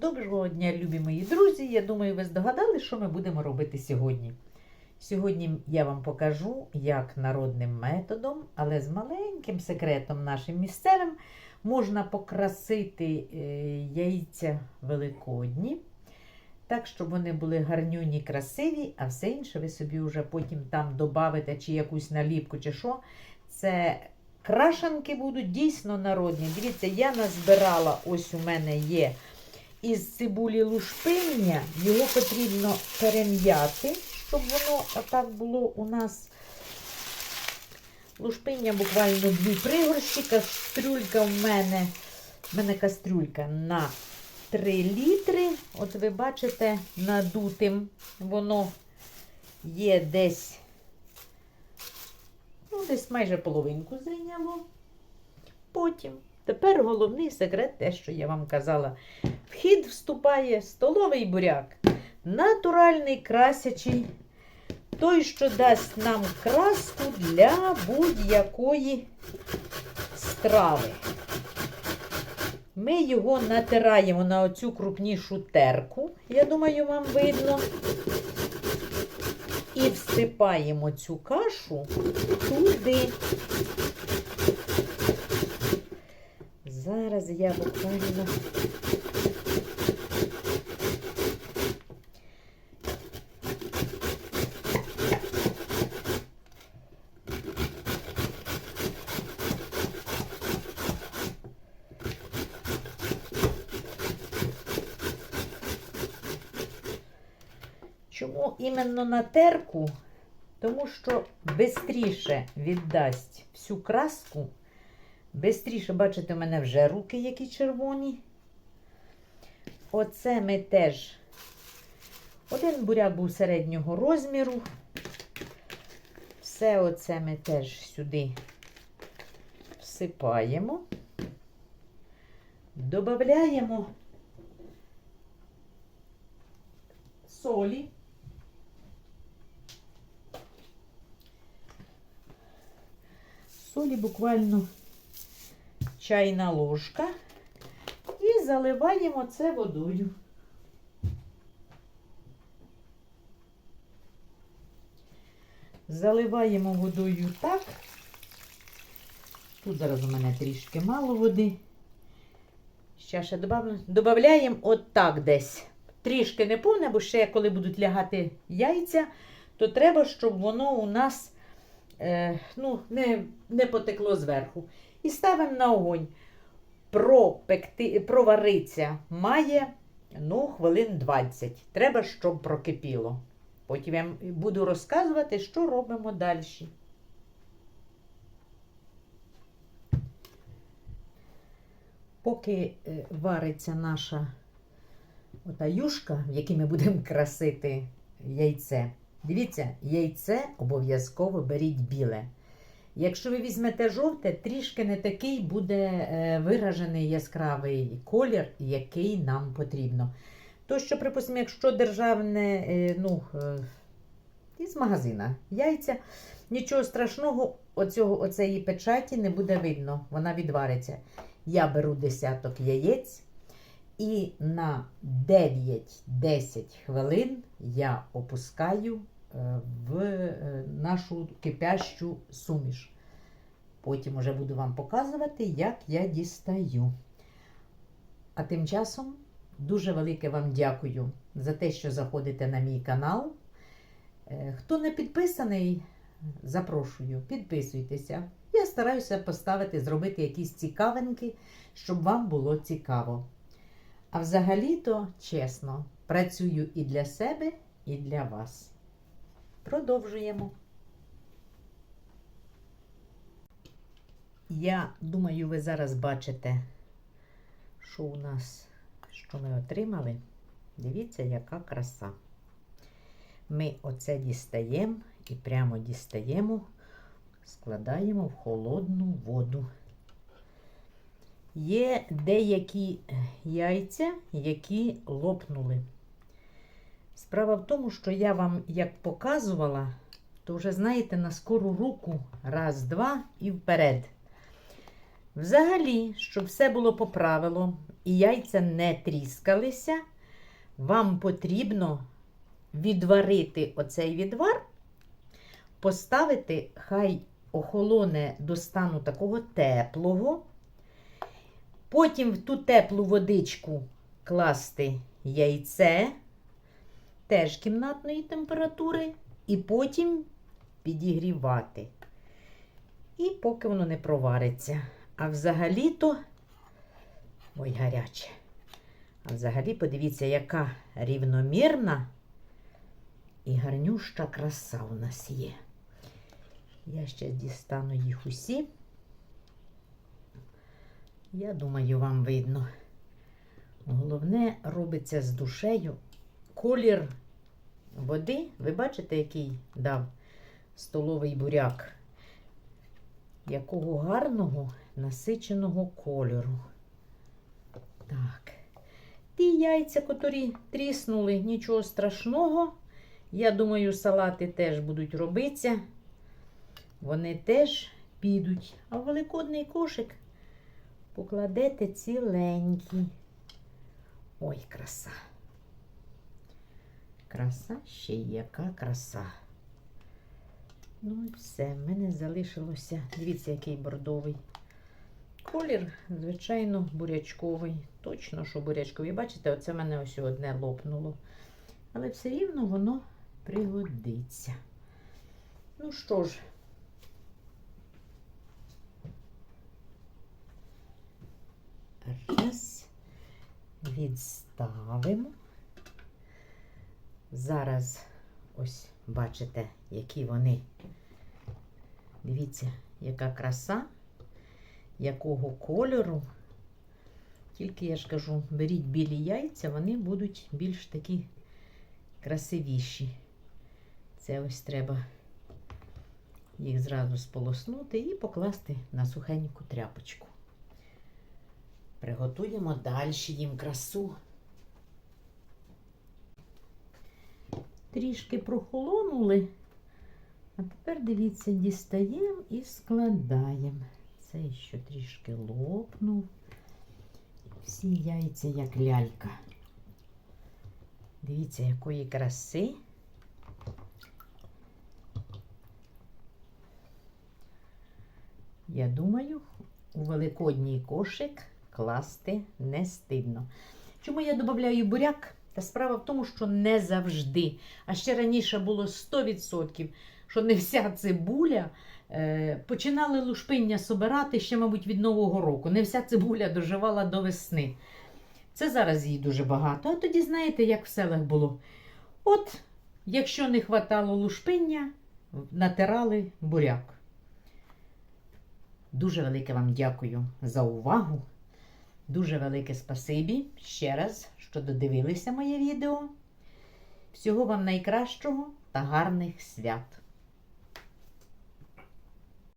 Доброго дня, любі мої друзі! Я думаю, ви здогадали, що ми будемо робити сьогодні. Сьогодні я вам покажу, як народним методом, але з маленьким секретом нашим місцевим, можна покрасити е, яйця великодні, так, щоб вони були гарнюні, красиві, а все інше ви собі вже потім там додавите чи якусь наліпку, чи що. Це крашанки будуть дійсно народні. Дивіться, я назбирала, ось у мене є із цибулі лушпиння, його потрібно перем'яти, щоб воно отак було у нас. Лушпиння буквально дві пригорщі, кастрюлька в мене, в мене кастрюлька на 3 літри. От ви бачите, надутим воно є десь, ну, десь майже половинку зайняло. Потім. Тепер головний секрет, те, що я вам казала. В хід вступає столовий буряк, натуральний красячий, той, що дасть нам краску для будь-якої страви. Ми його натираємо на оцю крупнішу терку, я думаю, вам видно. І всипаємо цю кашу туди. Зараз я буквально. Чому іменно на терку? Тому що швидше віддасть всю краску. Бистріше, бачите, у мене вже руки які червоні. Оце ми теж. Один буряк був середнього розміру. Все оце ми теж сюди всипаємо. Добавляємо солі. Солі буквально чайна ложка і заливаємо це водою. Заливаємо водою так. Тут зараз у мене трішки мало води. Ще ще. Додаємо отак десь. Трішки не повне, бо ще коли будуть лягати яйця, то треба, щоб воно у нас ну, не, не потекло зверху. І ставимо на огонь. Пропекти, провариться має ну, хвилин 20. Треба, щоб прокипіло. Потім я буду розказувати, що робимо далі. Поки е, вариться наша ота юшка, в якій ми будемо красити яйце. Дивіться, яйце обов'язково беріть біле. Якщо ви візьмете жовте, трішки не такий буде е, виражений яскравий колір, який нам потрібно. То, що, припустимо, якщо державне, е, ну, е, із магазина яйця, нічого страшного, оцього, оцеї печаті не буде видно, вона відвариться. Я беру десяток яєць і на 9-10 хвилин я опускаю в нашу кипящу суміш. Потім уже буду вам показувати, як я дістаю. А тим часом дуже велике вам дякую за те, що заходите на мій канал. Е, Хто не підписаний, запрошую, підписуйтеся. Я стараюся поставити, зробити якісь цікавинки, щоб вам було цікаво. А взагалі-то, чесно, працюю і для себе, і для вас. Продовжуємо. Я думаю, ви зараз бачите, що у нас, що ми отримали. Дивіться, яка краса. Ми оце дістаємо і прямо дістаємо, складаємо в холодну воду. Є деякі яйця, які лопнули. Справа в тому, що я вам як показувала, то вже знаєте на скору руку раз, два і вперед. Взагалі, щоб все було по правилу, і яйця не тріскалися, вам потрібно відварити оцей відвар, поставити, хай охолоне до стану такого теплого. Потім в ту теплу водичку класти яйце, теж кімнатної температури, і потім підігрівати. І поки воно не провариться. А взагалі-то. Ой, гаряче. А взагалі, подивіться, яка рівномірна і гарнюща краса у нас є. Я ще дістану їх усі. Я думаю, вам видно. Головне робиться з душею. Колір води, ви бачите, який дав столовий буряк? Якого гарного насиченого кольору. Так. Ті яйця, котрі тріснули, нічого страшного. Я думаю, салати теж будуть робитися. Вони теж підуть. А великодний кошик покладете ціленькі. Ой, краса. Краса ще яка краса. Ну і все, в мене залишилося. Дивіться, який бордовий. Колір, звичайно, бурячковий. Точно, що бурячковий. Бачите, оце в мене ось одне лопнуло. Але все рівно воно пригодиться. Ну що ж, раз, відставимо. Зараз ось бачите, які вони. Дивіться, яка краса, якого кольору. Тільки я ж кажу, беріть білі яйця, вони будуть більш такі красивіші. Це ось треба їх зразу сполоснути і покласти на сухеньку тряпочку. Приготуємо далі їм красу. Трішки прохолонули, а тепер, дивіться, дістаємо і складаємо. Цей що трішки лопнув. Всі яйця як лялька. Дивіться, якої краси. Я думаю, у великодній кошик класти не стидно. Чому я додаю буряк? Та справа в тому, що не завжди. А ще раніше було 100%, що не вся цибуля е, починали лушпиння собирати ще, мабуть, від Нового року. Не вся цибуля доживала до весни. Це зараз її дуже багато. А тоді, знаєте, як в селах було. От, якщо не хватало лушпиння, натирали буряк. Дуже велике вам дякую за увагу. Дуже велике спасибі ще раз, що додивилися моє відео. Всього вам найкращого та гарних свят!